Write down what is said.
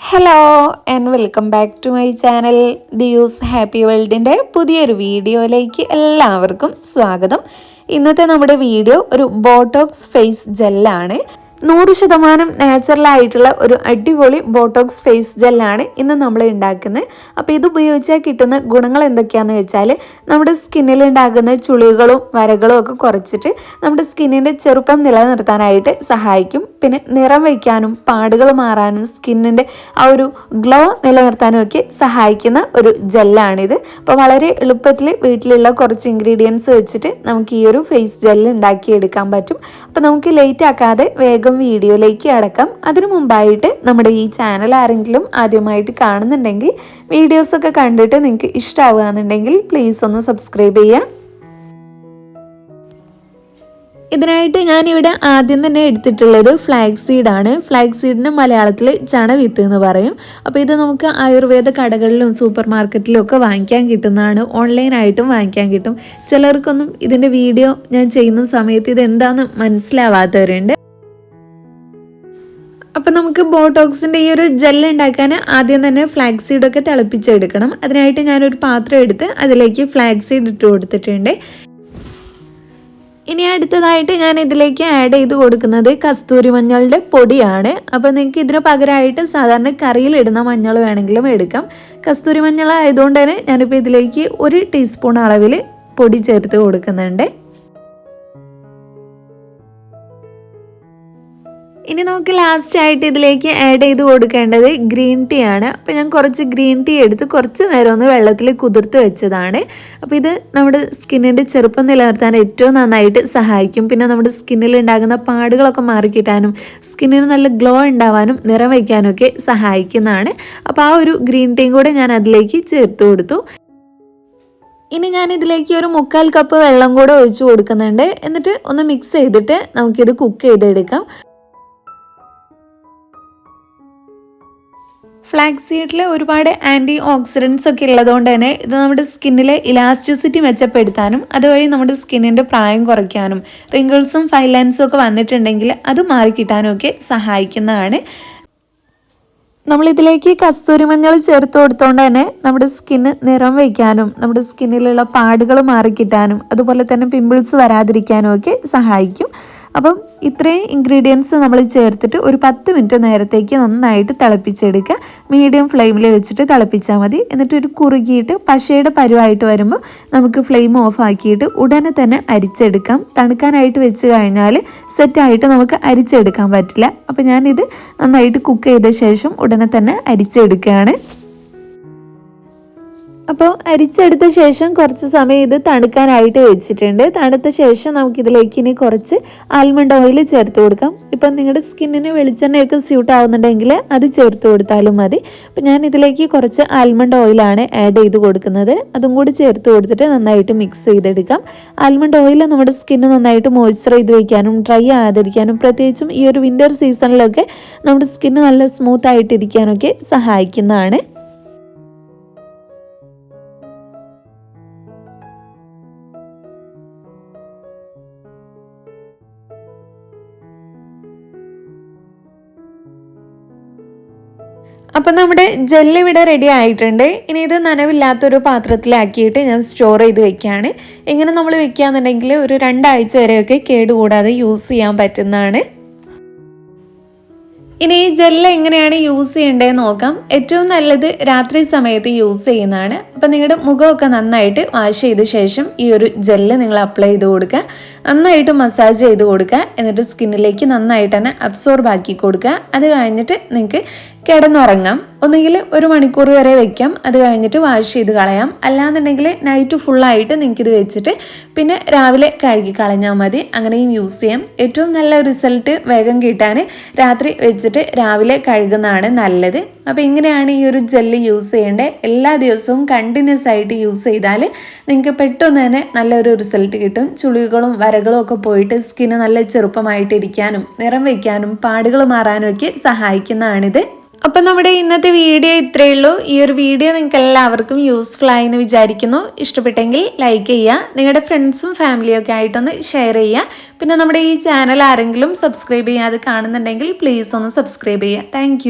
Hello and welcome back to my channel use happy വേൾഡിന്റെ പുതിയൊരു വീഡിയോയിലേക്ക് എല്ലാവർക്കും സ്വാഗതം. ഇന്നത്തെ നമ്മുടെ വീഡിയോ ഒരു ബോട്ടോക്സ് ഫേസ് ജെല്ലാണ് നൂറ് ശതമാനം നാച്ചുറലായിട്ടുള്ള ഒരു അടിപൊളി ബോട്ടോക്സ് ഫേസ് ജെല്ലാണ് ഇന്ന് നമ്മൾ ഉണ്ടാക്കുന്നത്. അപ്പോൾ ഇത് ഉപയോഗിച്ചാൽ കിട്ടുന്ന ഗുണങ്ങൾ എന്തൊക്കെയാണെന്ന് വെച്ചാൽ നമ്മുടെ സ്കിന്നിൽ ഉണ്ടാകുന്ന ചുളികളും വരകളും ഒക്കെ കുറച്ചിട്ട് നമ്മുടെ സ്കിന്നിന്റെ ചെറുപ്പം നിലനിർത്താനായിട്ട് സഹായിക്കും. പിന്നെ നിറം വയ്ക്കാനും പാടുകൾ മാറാനും സ്കിന്നിന്റെ ആ ഒരു ഗ്ലോ നിലനിർത്താനും ഒക്കെ സഹായിക്കുന്ന ഒരു ജെല്ലാണിത്. അപ്പോൾ വളരെ എളുപ്പത്തിൽ വീട്ടിലുള്ള കുറച്ച് ഇൻഗ്രീഡിയൻസ് വെച്ചിട്ട് നമുക്ക് ഈ ഒരു ഫേസ് ജെല്ല് ഉണ്ടാക്കിയെടുക്കാൻ പറ്റും. അപ്പോൾ നമുക്ക് ലേറ്റ് ആക്കാതെ വേഗം വേഗം വീഡിയോയിലേക്ക് അടക്കാം. അതിനു മുമ്പായിട്ട് നമ്മുടെ ഈ ചാനൽ ആരെങ്കിലും ആദ്യമായിട്ട് കാണുന്നുണ്ടെങ്കിൽ വീഡിയോസൊക്കെ കണ്ടിട്ട് നിങ്ങൾക്ക് ഇഷ്ടമാവുകയെന്നുണ്ടെങ്കിൽ പ്ലീസ് ഒന്ന് സബ്സ്ക്രൈബ് ചെയ്യുക. ഇതിനായിട്ട് ഞാനിവിടെ ആദ്യം തന്നെ എടുത്തിട്ടുള്ളത് ഫ്ലാഗ് സീഡാണ് ഫ്ലാഗ് സീഡിന് മലയാളത്തിൽ ചണവിത്ത് എന്ന് പറയും. അപ്പോൾ ഇത് നമുക്ക് ആയുർവേദ കടകളിലും സൂപ്പർ മാർക്കറ്റിലും ഒക്കെ വാങ്ങിക്കാൻ കിട്ടുന്നതാണ്. ഓൺലൈനായിട്ടും വാങ്ങിക്കാൻ കിട്ടും. ചിലർക്കൊന്നും ഇതിന്റെ വീഡിയോ ഞാൻ ചെയ്യുന്ന സമയത്ത് ഇത് എന്താണെന്ന് മനസ്സിലാവാത്തവരുണ്ട്. അപ്പം നമുക്ക് ബോട്ടോക്സിന്റെ ഈ ഒരു ജെല്ല് ഉണ്ടാക്കാൻ ആദ്യം തന്നെ ഫ്ലാഗ് സീഡൊക്കെ തിളപ്പിച്ചെടുക്കണം. അതിനായിട്ട് ഞാനൊരു പാത്രം എടുത്ത് അതിലേക്ക് ഫ്ലാഗ് സീഡ് ഇട്ട് കൊടുത്തിട്ടുണ്ട്. ഇനി അടുത്തതായിട്ട് ഞാൻ ഇതിലേക്ക് ആഡ് ചെയ്ത് കൊടുക്കുന്നത് കസ്തൂരി മഞ്ഞളുടെ പൊടിയാണ്. അപ്പോൾ നിങ്ങൾക്ക് ഇതിന് പകരമായിട്ട് സാധാരണ കറിയിൽ ഇടുന്ന മഞ്ഞൾ വേണമെങ്കിലും എടുക്കാം. കസ്തൂരി മഞ്ഞൾ ആയതുകൊണ്ട് തന്നെ ഞാനിപ്പോൾ ഇതിലേക്ക് ഒരു ടീസ്പൂൺ അളവിൽ പൊടി ചേർത്ത് കൊടുക്കുന്നുണ്ട്. ഇനി നമുക്ക് ലാസ്റ്റ് ആയിട്ട് ഇതിലേക്ക് ആഡ് ചെയ്ത് കൊടുക്കേണ്ടത് ഗ്രീൻ ടീ ആണ്. അപ്പോൾ ഞാൻ കുറച്ച് ഗ്രീൻ ടീ എടുത്ത് കുറച്ച് നേരം ഒന്ന് വെള്ളത്തിൽ കുതിർത്ത് വെച്ചതാണ്. അപ്പോൾ ഇത് നമ്മുടെ സ്കിന്നിന്റെ ചെറുപ്പം നിലനിർത്താൻ ഏറ്റവും നന്നായിട്ട് സഹായിക്കും. പിന്നെ നമ്മുടെ സ്കിന്നിൽ ഉണ്ടാകുന്ന പാടുകളൊക്കെ മാറിക്കിട്ടാനും സ്കിന്നിന് നല്ല ഗ്ലോ ഉണ്ടാവാനും നിറം വയ്ക്കാനും ഒക്കെ സഹായിക്കുന്നതാണ്. അപ്പോൾ ആ ഒരു ഗ്രീൻ ടീയും കൂടെ ഞാൻ അതിലേക്ക് ചേർത്ത് കൊടുത്തു. ഇനി ഞാൻ ഇതിലേക്ക് ഒരു മുക്കാൽ കപ്പ് വെള്ളം കൂടെ ഒഴിച്ചു കൊടുക്കുന്നുണ്ട്. എന്നിട്ട് ഒന്ന് മിക്സ് ചെയ്തിട്ട് നമുക്കിത് കുക്ക് ചെയ്തെടുക്കാം. ഫ്ലാക്സ് സീഡിൽ ഒരുപാട് ആന്റി ഓക്സിഡൻസ് ഒക്കെ ഉള്ളതുകൊണ്ട് തന്നെ ഇത് നമ്മുടെ സ്കിന്നിലെ ഇലാസ്റ്റിസിറ്റി മെച്ചപ്പെടുത്താനും അതുവഴി നമ്മുടെ സ്കിന്നിന്റെ പ്രായം കുറയ്ക്കാനും റിങ്കിൾസും ഫൈലൻസും ലൈൻസും ഒക്കെ വന്നിട്ടുണ്ടെങ്കിൽ അത് മാറിക്കിട്ടാനും ഒക്കെ സഹായിക്കുന്നതാണ്. നമ്മളിതിലേക്ക് കസ്തൂരി മഞ്ഞൾ ചേർത്ത് കൊടുത്തോണ്ട് തന്നെ നമ്മുടെ സ്കിന്ന് നിറം വയ്ക്കാനും നമ്മുടെ സ്കിന്നിലുള്ള പാടുകൾ മാറിക്കിട്ടാനും അതുപോലെ തന്നെ പിമ്പിൾസ് വരാതിരിക്കാനും ഒക്കെ സഹായിക്കും. അപ്പം ഇത്രയും ഇൻഗ്രീഡിയൻസ് നമ്മൾ ചേർത്തിട്ട് ഒരു പത്ത് മിനിറ്റ് നേരത്തേക്ക് നന്നായിട്ട് തിളപ്പിച്ചെടുക്കുക. മീഡിയം ഫ്ലെയിമിൽ വെച്ചിട്ട് തിളപ്പിച്ചാൽ മതി. എന്നിട്ട് ഒരു കുറുകിയിട്ട് പശയുടെ പരുവായിട്ട് വരുമ്പോൾ നമുക്ക് ഫ്ലെയിം ഓഫ് ആക്കിയിട്ട് ഉടനെ തന്നെ അരിച്ചെടുക്കാം. തണുക്കാനായിട്ട് വെച്ച് കഴിഞ്ഞാൽ സെറ്റായിട്ട് നമുക്ക് അരിച്ചെടുക്കാൻ പറ്റില്ല. അപ്പോൾ ഞാനിത് നന്നായിട്ട് കുക്ക് ചെയ്ത ശേഷം ഉടനെ തന്നെ അരിച്ചെടുക്കുകയാണ്. അപ്പോൾ അരിച്ചെടുത്ത ശേഷം കുറച്ച് സമയം ഇത് തണുക്കാനായിട്ട് വെച്ചിട്ടുണ്ട്. തണുത്ത ശേഷം നമുക്കിതിലേക്ക് ഇനി കുറച്ച് ആൽമണ്ട് ഓയിൽ ചേർത്ത് കൊടുക്കാം. ഇപ്പം നിങ്ങളുടെ സ്കിന്നിന് വെളിച്ചെണ്ണയൊക്കെ സ്യൂട്ട് ആവുന്നുണ്ടെങ്കിൽ അത് ചേർത്ത് കൊടുത്താലും മതി. അപ്പം ഞാൻ ഇതിലേക്ക് കുറച്ച് ആൽമണ്ട് ഓയിലാണ് ആഡ് ചെയ്ത് കൊടുക്കുന്നത്. അതും കൂടി ചേർത്ത് കൊടുത്തിട്ട് നന്നായിട്ട് മിക്സ് ചെയ്തെടുക്കാം. ആൽമണ്ട് ഓയിൽ നമ്മുടെ സ്കിന്ന് നന്നായിട്ട് മോയ്സ്ചറൈസ് വയ്ക്കാനും ഡ്രൈ ആകാതിരിക്കാനും പ്രത്യേകിച്ചും ഈ ഒരു വിന്റർ സീസണിലൊക്കെ നമ്മുടെ സ്കിന്ന് നല്ല സ്മൂത്ത് ആയിട്ടിരിക്കാനൊക്കെ സഹായിക്കുന്നതാണ്. അപ്പം നമ്മുടെ ജെല്ല് ഇവിടെ റെഡി ആയിട്ടുണ്ട്. ഇനി ഇത് നനവില്ലാത്തൊരു പാത്രത്തിലാക്കിയിട്ട് ഞാൻ സ്റ്റോർ ചെയ്ത് വെക്കുകയാണ് ഇങ്ങനെ നമ്മൾ വെക്കുകയാണെന്നുണ്ടെങ്കിൽ ഒരു രണ്ടാഴ്ച വരെയൊക്കെ കേടുകൂടാതെ യൂസ് ചെയ്യാൻ പറ്റുന്നതാണ്. ഇനി ഈ ജെല്ല് എങ്ങനെയാണ് യൂസ് ചെയ്യേണ്ടതെന്ന് നോക്കാം. ഏറ്റവും നല്ലത് രാത്രി സമയത്ത് യൂസ് ചെയ്യുന്നതാണ്. അപ്പം നിങ്ങളുടെ മുഖമൊക്കെ നന്നായിട്ട് വാഷ് ചെയ്ത ശേഷം ഈ ഒരു ജെല്ല് നിങ്ങൾ അപ്ലൈ ചെയ്ത് കൊടുക്കുക. നന്നായിട്ട് മസാജ് ചെയ്ത് കൊടുക്കുക. എന്നിട്ട് സ്കിന്നിലേക്ക് നന്നായിട്ട് തന്നെ അബ്സോർബ് ആക്കി കൊടുക്കുക. അത് കഴിഞ്ഞിട്ട് നിങ്ങൾക്ക് കിടന്നുറങ്ങാം. ഒന്നുകിൽ ഒരു മണിക്കൂർ വരെ വെക്കാം. അത് കഴിഞ്ഞിട്ട് വാഷ് ചെയ്ത് കളയാം. അല്ലാന്നുണ്ടെങ്കിൽ നൈറ്റ് ഫുള്ളായിട്ട് നിങ്ങൾക്കിത് വെച്ചിട്ട് പിന്നെ രാവിലെ കഴുകി കളഞ്ഞാൽ മതി. അങ്ങനെയും യൂസ് ചെയ്യാം. ഏറ്റവും നല്ല റിസൾട്ട് വേഗം കിട്ടാൻ രാത്രി വെച്ചിട്ട് രാവിലെ കഴുകുന്നതാണ് നല്ലത്. അപ്പോൾ ഇങ്ങനെയാണ് ഈ ഒരു ജെല്ല് യൂസ് ചെയ്യേണ്ടത് എല്ലാ ദിവസവും കണ്ടിന്യൂസ് ആയിട്ട് യൂസ് ചെയ്താൽ നിങ്ങൾക്ക് പെട്ടെന്ന് തന്നെ നല്ലൊരു റിസൾട്ട് കിട്ടും. ചുളികളും വരകളും ഒക്കെ പോയിട്ട് സ്കിന്ന് നല്ല ചെറുപ്പമായിട്ടിരിക്കാനും നിറം വയ്ക്കാനും പാടുകൾ മാറാനും ഒക്കെ സഹായിക്കുന്നതാണിത്. അപ്പം നമ്മുടെ ഇന്നത്തെ വീഡിയോ ഇത്രയേ ഉള്ളൂ. ഈ ഒരു വീഡിയോ നിങ്ങൾക്ക് എല്ലാവർക്കും യൂസ്ഫുൾ ആയി എന്ന് വിചാരിക്കുന്നു. ഇഷ്ടപ്പെട്ടെങ്കിൽ ലൈക്ക് ചെയ്യുക നിങ്ങളുടെ ഫ്രണ്ട്സും ഫാമിലിയും ഒക്കെ ആയിട്ടൊന്ന് ഷെയർ ചെയ്യുക. പിന്നെ നമ്മുടെ ഈ ചാനൽ ആരെങ്കിലും സബ്സ്ക്രൈബ് ചെയ്യാതെ കാണുന്നുണ്ടെങ്കിൽ പ്ലീസ് ഒന്ന് സബ്സ്ക്രൈബ് ചെയ്യുക. താങ്ക്